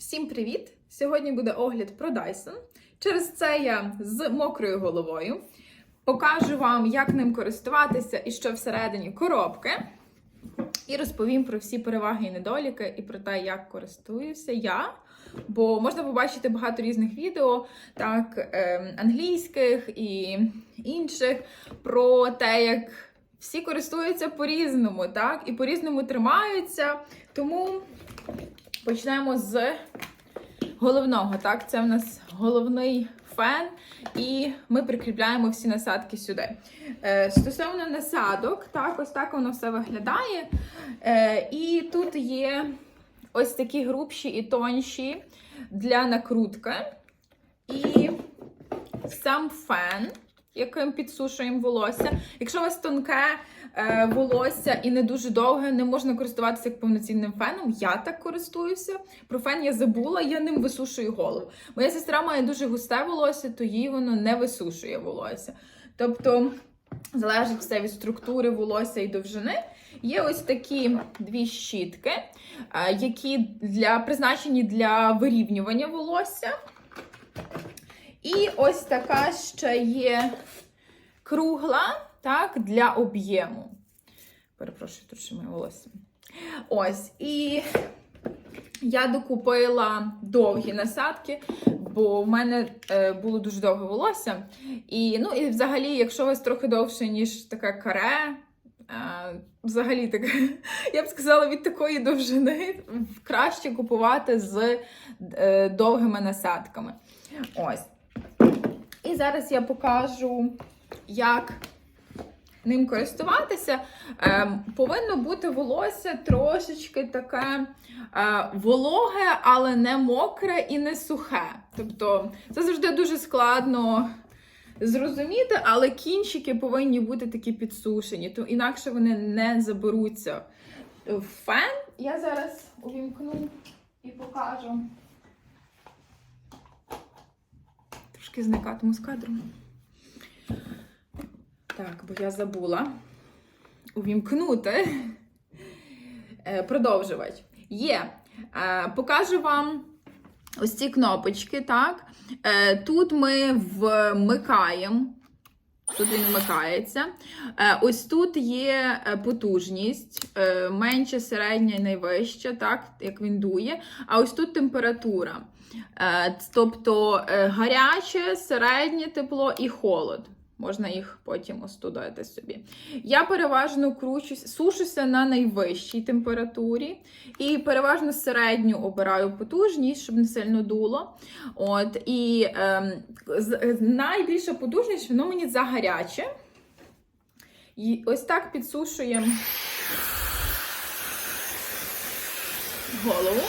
Всім привіт! Сьогодні буде огляд про Dyson. Через це я з мокрою головою покажу вам, як ним користуватися і що всередині коробки. І розповім про всі переваги і недоліки, і про те, як користуюся я. Бо можна побачити багато різних відео, так, ем, англійських і інших, про те, як всі користуються по-різному, так, і по-різному тримаються. Тому почнемо з головного. Так, це в нас головний фен, і ми прикріпляємо всі насадки сюди. Е, стосовно насадок, так, ось так воно все виглядає. Е, і тут є ось такі грубші і тонші для накрутки. І сам фен, яким підсушуємо волосся. Якщо у вас тонке волосся і не дуже довге, не можна користуватися як повноцінним феном. Я так користуюся. Про фен я забула, я ним висушую голову. Моя сестра має дуже густе волосся, то їй воно не висушує волосся. Тобто залежить все від структури волосся і довжини. Є ось такі дві щітки, е, які для призначені для вирівнювання волосся. І ось така ще є кругла, так, для об'єму. Перепрошую, ще моє волосся. Ось. І я докупила довгі насадки, бо в мене е, було дуже довге волосся. І, ну, і взагалі, якщо у вас трохи довше, ніж таке каре, е, взагалі таке, я б сказала, від такої довжини краще купувати з е, довгими насадками. Ось. І зараз я покажу, як ним користуватися. Ем, повинно бути волосся трошечки таке е, вологе, але не мокре і не сухе. Тобто це завжди дуже складно зрозуміти, але кінчики повинні бути такі підсушені, то інакше вони не заберуться в фен. Я зараз увімкну і покажу. Трошки зникатиму з кадру. Так, бо я забула увімкнути е, продовжувач. Є. Е, Покажу вам ось ці кнопочки, так? Е, Тут ми вмикаємо. Тут він вмикається. Ось тут є потужність, е, менша, середня і найвища, так, як він дує. А ось тут температура. Тобто гаряче, середнє тепло і холод. Можна їх потім остудити собі. Я переважно кручусь, сушуся на найвищій температурі і переважно середню обираю потужність, щоб не сильно дуло. От, І ем, найбільша потужність, воно мені загаряче. І ось так підсушуємо голову.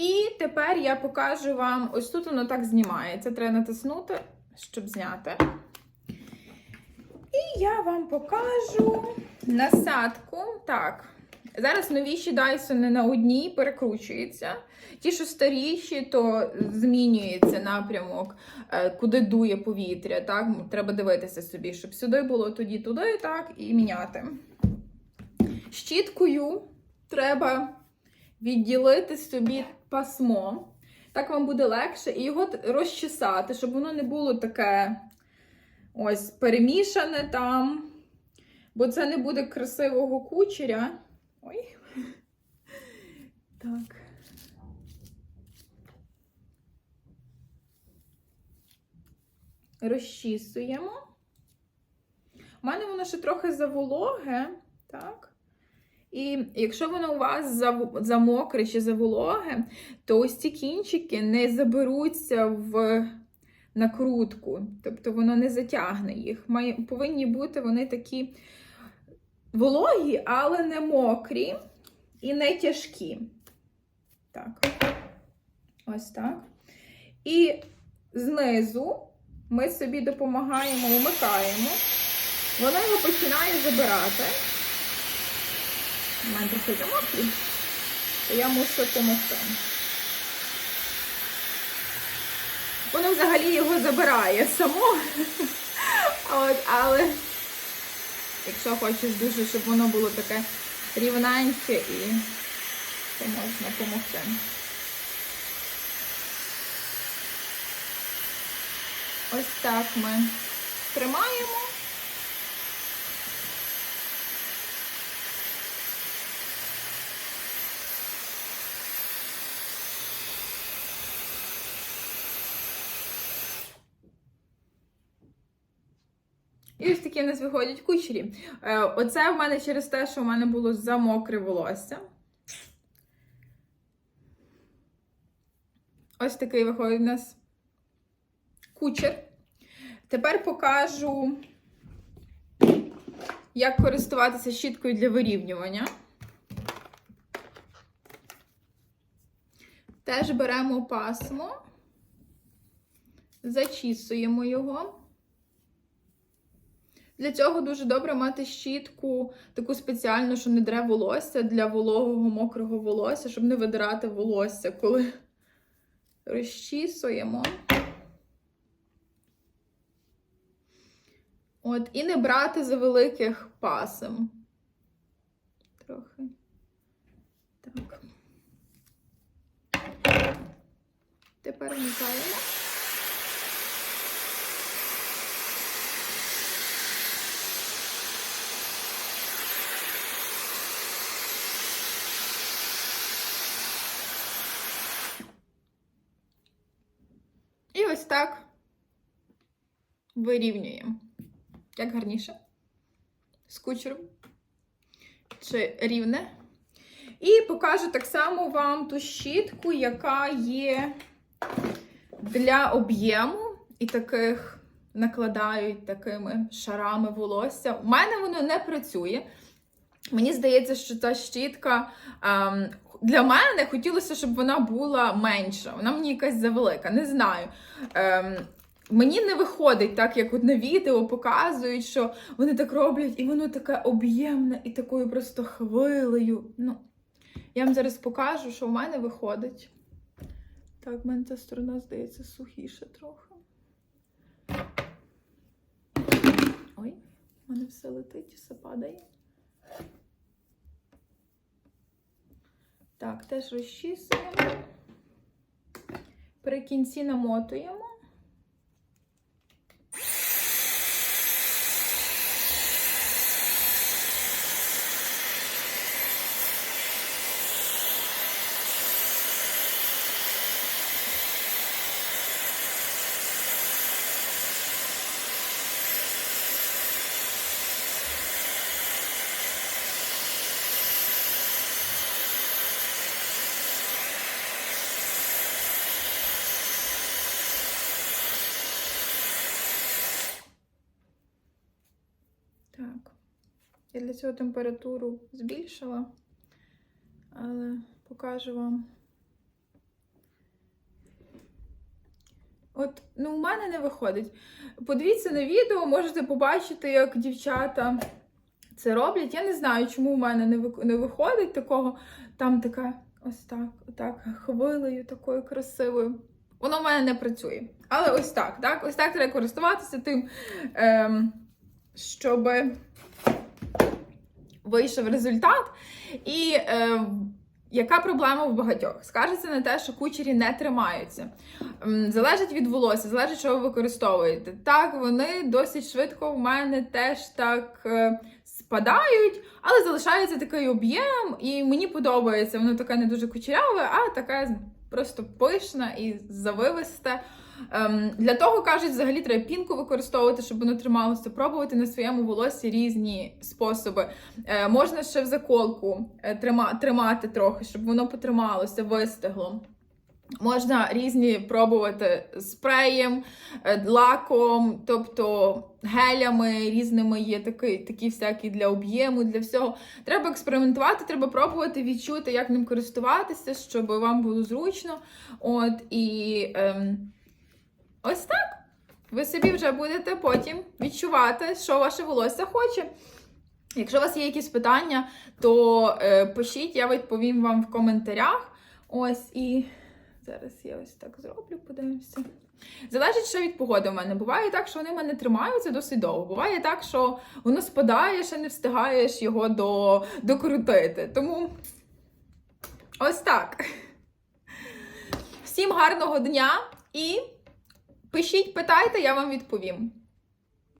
І тепер я покажу вам, ось тут воно так знімається. Треба натиснути, щоб зняти. І я вам покажу насадку. Так. Зараз новіші Dyson на одній перекручуються. Ті, що старіші, то змінюється напрямок, е, куди дує повітря. Так? Треба дивитися собі, щоб сюди було тоді туди, так, і міняти. Щіткою треба відділити собі пасмо. Так вам буде легше, і його розчесати, щоб воно не було таке ось перемішане там. Бо це не буде красивого кучеря. Ой. Так. Розчісуємо. У мене воно ще трохи завологе, так? І якщо воно у вас замокре чи завологе, то ось ці кінчики не заберуться в накрутку. Тобто воно не затягне їх. Повинні бути вони такі вологі, але не мокрі і не тяжкі. Так. Ось так. І знизу ми собі допомагаємо, вмикаємо. Воно його починає забирати. У мене трохи замоклі, то я мушу допомогти. Воно взагалі його забирає само. От, але якщо хочеш дуже, щоб воно було таке рівненьке і то можна допомогти. Ось так ми тримаємо. І ось такі в нас виходять кучері. Е, Оце в мене через те, що в мене було замокре волосся. Ось такий виходить у нас кучер. Тепер покажу, як користуватися щіткою для вирівнювання. Теж беремо пасмо, зачісуємо його. Для цього дуже добре мати щітку, таку спеціальну, що не дре волосся для вологого мокрого волосся, щоб не видирати волосся, коли розчісуємо. От, і не брати за великих пасем. Трохи. Так. Тепер вмикаємо. І ось так вирівнюємо. Як гарніше. З кучером. Чи рівне. І покажу так само вам ту щітку, яка є для об'єму і таких накладають такими шарами волосся. У мене воно не працює. Мені здається, що ця щітка ем, для мене хотілося, щоб вона була менша. Вона мені якась завелика, не знаю. Ем, Мені не виходить так, як от на відео показують, що вони так роблять, і воно таке об'ємне і такою просто хвилею. Ну, я вам зараз покажу, що в мене виходить. Так, в мене ця сторона, здається, сухіша трохи. Ой, в мене все летить, все падає. Так, теж розчісуємо. При кінці намотуємо. Так. Я для цього температуру збільшила, але покажу вам. От, ну, у мене не виходить. Подивіться на відео, можете побачити, як дівчата це роблять. Я не знаю, чому у мене не виходить такого. Там така ось так, отак, хвилею такою красивою. Воно в мене не працює. Але ось так, так? Ось так треба користуватися тим, ем, щоб вийшов результат. І е, яка проблема в багатьох? Скажеться на те, що кучері не тримаються. Залежить від волосся, залежить, що ви використовуєте. Так, вони досить швидко в мене теж так е, спадають, але залишається такий об'єм, і мені подобається. Воно таке не дуже кучеряве, а таке просто пишне і завивисте. Ем, для того кажуть, взагалі треба пінку використовувати, щоб воно трималося, пробувати на своєму волоссі різні способи. Е, можна ще в заколку е, трима, тримати трохи, щоб воно потрималося, вистигло. Можна різні пробувати спреєм, е, лаком, тобто гелями різними є такі, такі всякі для об'єму, для всього. Треба експериментувати, треба пробувати відчути, як ним користуватися, щоб вам було зручно. От і ем, ось так. Ви собі вже будете потім відчувати, що ваше волосся хоче. Якщо у вас є якісь питання, то е, пишіть, я відповім вам в коментарях. Ось і зараз я ось так зроблю, подивимося. Залежить ще від погоди в мене. Буває так, що вони в мене тримаються досить довго. Буває так, що воно спадає, ще не встигаєш його до, докрутити. Тому ось так. Всім гарного дня і пишіть, питайте, я вам відповім.